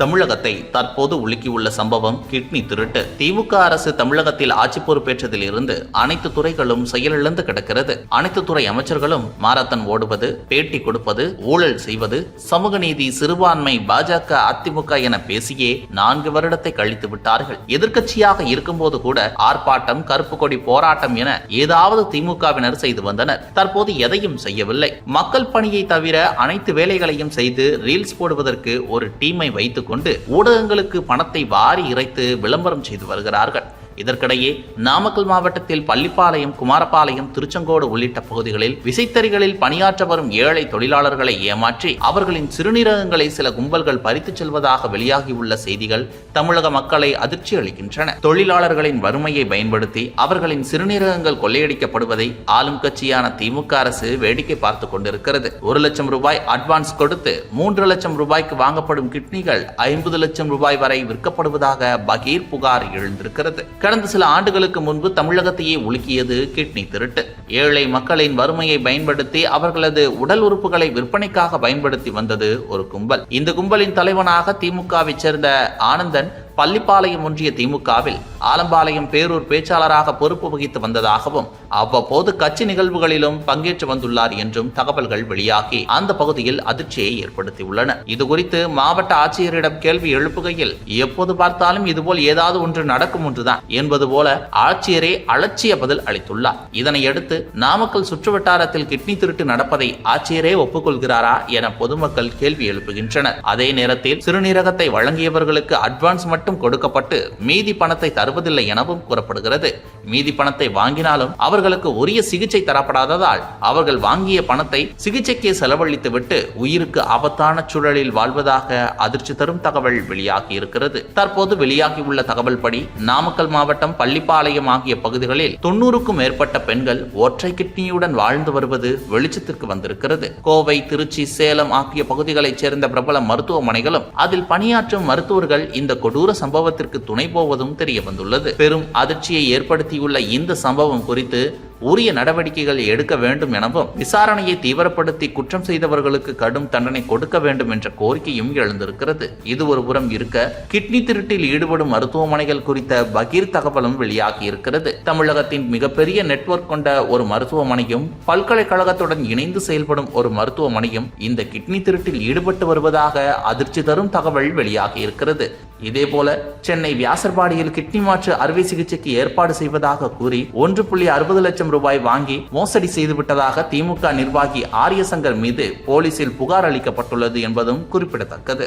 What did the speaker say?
தமிழகத்தை தற்போது உலுக்கியுள்ள சம்பவம் கிட்னி திருட்டு. திமுக அரசு தமிழகத்தில் ஆட்சி பொறுப்பேற்றதில் இருந்து அனைத்து துறைகளும் செயலிழந்து கிடக்கிறது. அனைத்து துறை அமைச்சர்களும் மாரத்தான் ஓடுவது பேட்டி கொடுப்பது ஊழல் செய்வது சமூக நீதி சிறுபான்மை பாஜக அதிமுக என பேசியே நான்கு வருடத்தை கழித்து விட்டார்கள். எதிர்க்கட்சியாக இருக்கும்போது கூட ஆர்ப்பாட்டம் கருப்பு கொடி போராட்டம் என ஏதாவது திமுகவினர் செய்து வந்தனர். தற்போது எதையும் செய்யவில்லை. மக்கள் பணியை தவிர அனைத்து வேலைகளையும் செய்து ரீல்ஸ் போடுவதற்கு ஒரு டீமை வைத்துக் கொண்டு ஊடகங்களுக்கு பணத்தை வாரி இறைத்து விளம்பரம் செய்து வருகிறார்கள். இதற்கிடையே நாமக்கல் மாவட்டத்தில் பள்ளிப்பாளையம் குமாரபாளையம் திருச்செங்கோடு உள்ளிட்ட பகுதிகளில் விசைத்தறிகளில் பணியாற்ற வரும் ஏழை தொழிலாளர்களை ஏமாற்றி அவர்களின் சிறுநீரகங்களை சில கும்பல்கள் பறித்துச் செல்வதாக வெளியாகியுள்ள செய்திகள் தமிழக மக்களை அதிர்ச்சி அளிக்கின்றன. தொழிலாளர்களின் வறுமையை பயன்படுத்தி அவர்களின் சிறுநீரகங்கள் கொள்ளையடிக்கப்படுவதை ஆளும் கட்சியான திமுக அரசு வேடிக்கை பார்த்துக் கொண்டிருக்கிறது. ஒரு லட்சம் ரூபாய் அட்வான்ஸ் கொடுத்து மூன்று லட்சம் ரூபாய்க்கு வாங்கப்படும் கிட்னிகள் ஐம்பது லட்சம் ரூபாய் வரை விற்கப்படுவதாக பகீர் புகார் எழுந்திருக்கிறது. கடந்த சில ஆண்டுகளுக்கு முன்பு தமிழகத்தையே உலுக்கியது கிட்னி திருட்டு. ஏழை மக்களின் வறுமையை பயன்படுத்தி அவர்களது உடல் உறுப்புகளை விற்பனைக்காக பயன்படுத்தி வந்தது ஒரு கும்பல். இந்த கும்பலின் தலைவனாக திமுகவை சேர்ந்த ஆனந்தன் பள்ளிப்பாளையம் ஒன்றிய திமுகவில் ஆலம்பாளையம் பேரூர் பேச்சாளராக பொறுப்பு வகித்து வந்ததாகவும் அவ்வப்போது கட்சி நிகழ்வுகளிலும் பங்கேற்று வந்துள்ளார் என்றும் தகவல்கள் வெளியாகி அந்த பகுதியில் அதிர்ச்சியை ஏற்படுத்தியுள்ளன. இதுகுறித்து மாவட்ட ஆட்சியரிடம் கேள்வி எழுப்புகையில் எப்போது பார்த்தாலும் இதுபோல் ஏதாவது ஒன்று நடக்கும் ஒன்றுதான் என்பது போல ஆட்சியரே அலட்சிய பதில் அளித்துள்ளார். இதனையடுத்து நாமக்கல் சுற்றுவட்டாரத்தில் கிட்னி திருட்டு நடப்பதை ஆட்சியரே ஒப்புக்கொள்கிறாரா என பொதுமக்கள் கேள்வி எழுப்புகின்றனர். அதே நேரத்தில் சிறுநீரகத்தை வழங்கியவர்களுக்கு அட்வான்ஸ் மட்டும் கொடுக்கப்பட்டு மீதி பணத்தை தருவதில்லை எனவும் கூறப்படுகிறது. மீதி பணத்தை வாங்கினாலும் அவர்களுக்கு உரிய சிகிச்சை தரப்படாததால் அவர்கள் வாங்கிய பணத்தை சிகிச்சைக்கே செலவழித்துவிட்டு உயிருக்கு ஆபத்தான சூழலில் வாழ்வதாக அதிர்ச்சி தரும் தகவல் வெளியாகி இருக்கிறது. தற்போது வெளியாகியுள்ள தகவல் படி நாமக்கல் மாவட்டம் பள்ளிப்பாளையம் ஆகிய பகுதிகளில் தொண்ணூறுக்கும் மேற்பட்ட பெண்கள் ஒற்றை கிட்னியுடன் வாழ்ந்து வருவது வெளிச்சத்திற்கு வந்திருக்கிறது. கோவை திருச்சி சேலம் ஆகிய பகுதிகளைச் சேர்ந்த பிரபல மருத்துவமனைகளும் அதில் பணியாற்றும் மருத்துவர்கள் இந்த கொடூர சம்பவத்திற்கு துணை போவதும் தெரிய வந்துள்ளது. பெரும் அதிர்ச்சியை ஏற்படுத்தி ஏற்படுத்தியுள்ள இந்த சம்பவம் குறித்து உரிய நடவடிக்கைகள் எடுக்க வேண்டும் எனவும் விசாரணையை தீவிரப்படுத்தி குற்றம் செய்தவர்களுக்கு கடும் தண்டனை கொடுக்க வேண்டும் என்ற கோரிக்கையும் எழுந்திருக்கிறது. இது ஒரு புறம் இருக்க கிட்னி திருட்டில் ஈடுபடும் மருத்துவமனைகள் குறித்த பகீர் தகவலும் வெளியாகி இருக்கிறது தமிழகத்தின் மிகப்பெரிய நெட்வொர்க் கொண்ட ஒரு மருத்துவமனையும் பல்கலைக்கழகத்துடன் இணைந்து செயல்படும் ஒரு மருத்துவமனையும் இந்த கிட்னி திருட்டில் ஈடுபட்டு வருவதாக அதிர்ச்சி தரும் தகவல் வெளியாகி இருக்கிறது இதேபோல சென்னை வியாசர்பாடியில் கிட்னி மாற்று அறுவை சிகிச்சைக்கு ஏற்பாடு செய்வதாக கூறி ஒன்று புள்ளி அறுபது லட்சம் ரூபாய் வாங்கி மோசடி செய்துவிட்டதாக திமுக நிர்வாகி ஆரியசங்கர் மீது போலீசில் புகார் அளிக்கப்பட்டுள்ளது என்பதும் குறிப்பிடத்தக்கது.